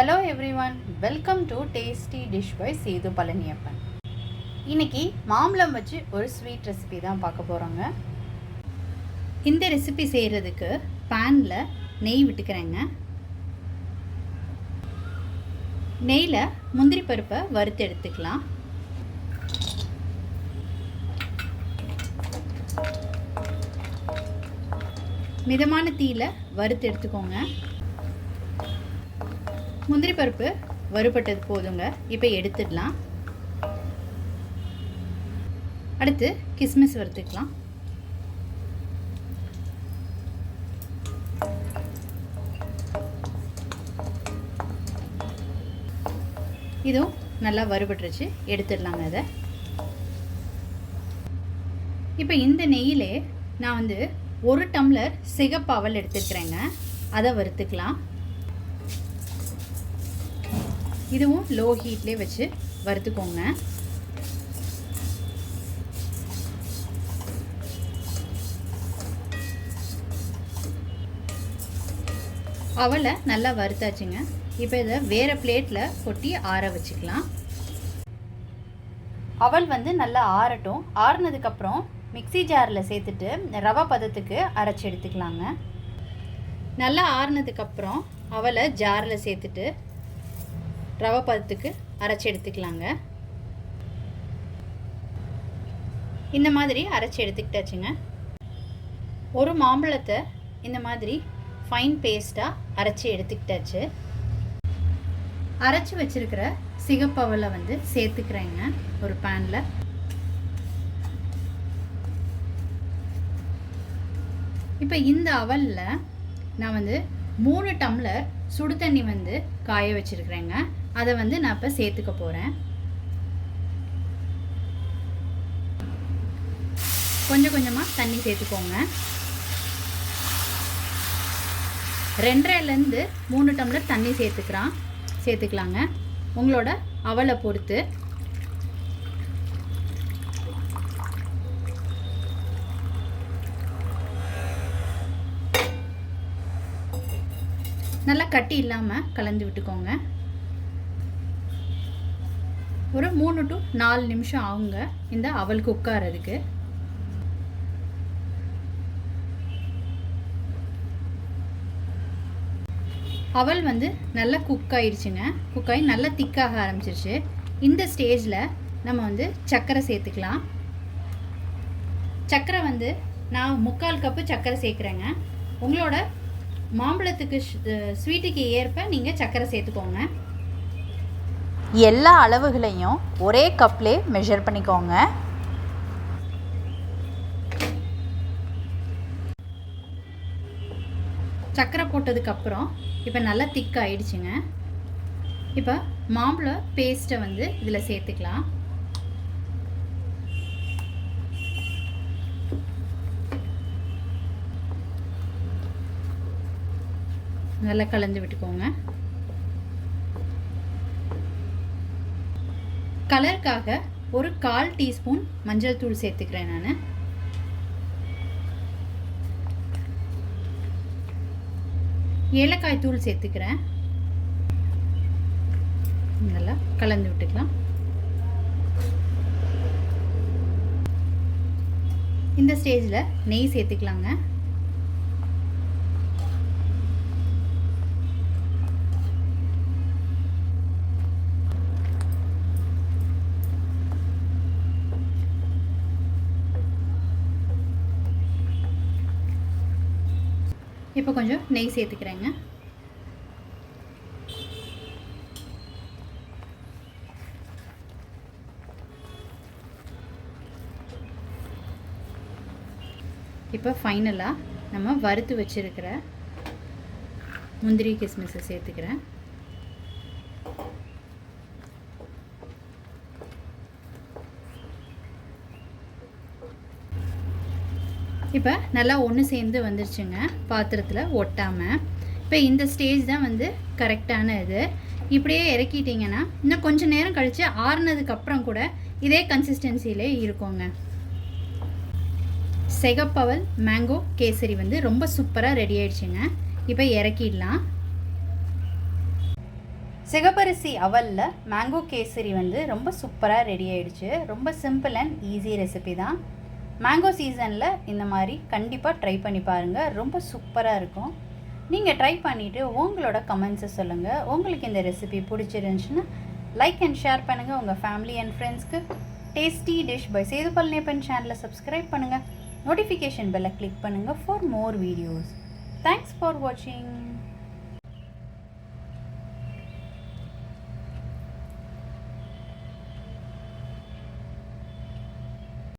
Hello everyone welcome to tasty dish by Sethu Palaniappan இன்னைக்கு மாம்பழம் வச்சு ஒரு ஸ்வீட் ரெசிபி தான் பார்க்க போகிறோங்க இந்த ரெசிபி செய்கிறதுக்கு பேனில் நெய் விட்டுக்கிறேங்க. நெய்யில் முந்திரி பருப்பை வறுத்து எடுத்துக்கலாம். மிதமான தீயில வறுத்து எடுத்துக்கோங்க. முந்திரி பருப்பு வறுபட்டது போதுங்க. இப்போ எடுத்துடலாம். அடுத்து கிஸ்மிஸ் வறுத்துக்கலாம். இதுவும் நல்லா வறுபட்டுருச்சு. எடுத்துடலாங்க அதை. இப்போ இந்த நெய்யிலே நான் வந்து ஒரு டம்ளர் சிகப்பாவல் எடுத்துக்கிறேங்க அதை வறுத்துக்கலாம். இதுவும் லோ ஹீட்லேயே வச்சு வறுத்துக்கோங்க. அவளை நல்லா வறுத்தாச்சுங்க. இப்போ இதை வேறு பிளேட்டில் கொட்டி ஆற வச்சுக்கலாம். அவள் வந்து நல்லா ஆறட்டும். ஆறுனதுக்கப்புறம் மிக்ஸி ஜாரில் சேர்த்துட்டு ரவை பதத்துக்கு அரைச்சி எடுத்துக்கலாங்க. நல்லா ஆறுனதுக்கப்புறம் அவளை ஜாரில் சேர்த்துட்டு ரவை பதத்துக்கு அரைச்சி எடுத்துக்கலாங்க. இந்த மாதிரி அரைச்சி எடுத்துக்கிட்டாச்சுங்க. ஒரு மாம்பழத்தை இந்த மாதிரி ஃபைன் பேஸ்ட்டாக அரைச்சி எடுத்துக்கிட்டாச்சு. அரைச்சி வச்சுருக்கிற சிகப்பவலை வந்து சேர்த்துக்கிறேங்க ஒரு பேனில் இப்போ இந்த அவலில் நான் வந்து மூணு டம்ளர் சுடு தண்ணி வந்து காய வச்சுருக்கிறேங்க. அதை வந்து நான் இப்போ சேர்த்துக்க போகிறேன் கொஞ்சம் கொஞ்சமாக தண்ணி சேர்த்துக்கோங்க. ரெண்டரைலேருந்து மூணு டம்ளர் தண்ணி சேர்த்துக்கிறான். சேர்த்துக்கலாங்க. உங்களோட அவலை பொறுத்து. நல்லா கட்டி இல்லாமல் கலந்து விட்டுக்கோங்க. ஒரு மூணு டு நாலு நிமிஷம் ஆகுங்க. இந்த அவல் குக் ஆகிறதுக்கு அவல் வந்து நல்லா குக் ஆயிடுச்சுங்க. குக் ஆகி நல்லா திக்காக ஆரம்பிச்சிருச்சு. இந்த ஸ்டேஜில் நம்ம வந்து சர்க்கரை சேர்த்துக்கலாம். சர்க்கரை வந்து நான் முக்கால் கப்பு சர்க்கரை சேர்க்குறேங்க. உங்களோட மாம்பழத்துக்கு ஸ்வீட்டுக்கு ஏற்ப நீங்கள் சர்க்கரை சேர்த்துக்கோங்க. எல்லா அளவுகளையும் ஒரே கப்லே மெஷர் பண்ணிக்கோங்க. சர்க்கரை போட்டதுக்கப்புறம் இப்போ நல்லா திக் ஆயிடுச்சுங்க. இப்போ மாம்பழ பேஸ்ட்டை வந்து இதில் சேர்த்துக்கலாம். நல்லா கலந்து விட்டுக்கோங்க. கலருக்காக ஒரு கால் டீஸ்பூன் மஞ்சள் தூள் சேர்த்துக்கிறேன் நான். ஏலக்காய் தூள் சேர்த்துக்கிறேன். நல்லா கலந்து விட்டுக்கலாம். இந்த ஸ்டேஜில் நெய் சேர்த்துக்கலாங்க. இப்போ கொஞ்சம் நெய் சேர்த்துக்கிறேங்க. இப்போ ஃபைனலாக நம்ம வறுத்து வச்சுருக்கிற முந்திரி கிஸ்மிஸை சேர்த்துக்கிறேன். இப்போ நல்லா ஒன்று சேர்ந்து வந்துருச்சுங்க பாத்திரத்தில் ஒட்டாமல் இப்போ இந்த ஸ்டேஜ் தான் வந்து கரெக்டான இது. இப்படியே இறக்கிட்டிங்கன்னா இன்னும் கொஞ்சம் நேரம் கழித்து ஆறுனதுக்கப்புறம் கூட இதே கன்சிஸ்டன்சியிலே இருக்குங்க. செகப்பவல் மேங்கோ கேசரி வந்து ரொம்ப சூப்பராக ரெடி ஆயிடுச்சுங்க. இப்போ இறக்கிடலாம். சிகப்பரிசி அவலில் மேங்கோ கேசரி வந்து ரொம்ப சூப்பராக ரெடி ஆயிடுச்சு. ரொம்ப சிம்பிள் அண்ட் ஈஸி ரெசிபி தான். மேங்கோ சீசனில் இந்த மாதிரி கண்டிப்பாக ட்ரை பண்ணி பாருங்கள் ரொம்ப சூப்பராக இருக்கும். நீங்கள் ட்ரை பண்ணிவிட்டு உங்களோட கமெண்ட்ஸை சொல்லுங்கள் உங்களுக்கு இந்த ரெசிபி பிடிச்சிருந்துச்சுன்னா லைக் அண்ட் ஷேர் பண்ணுங்கள் உங்கள் ஃபேமிலி அண்ட் ஃப்ரெண்ட்ஸ்க்கு tasty dish by Sethu Palaniappan சேனலை சப்ஸ்கிரைப் பண்ணுங்கள் நோட்டிஃபிகேஷன் பெல்லை கிளிக் பண்ணுங்கள் for more videos thanks for வாட்சிங்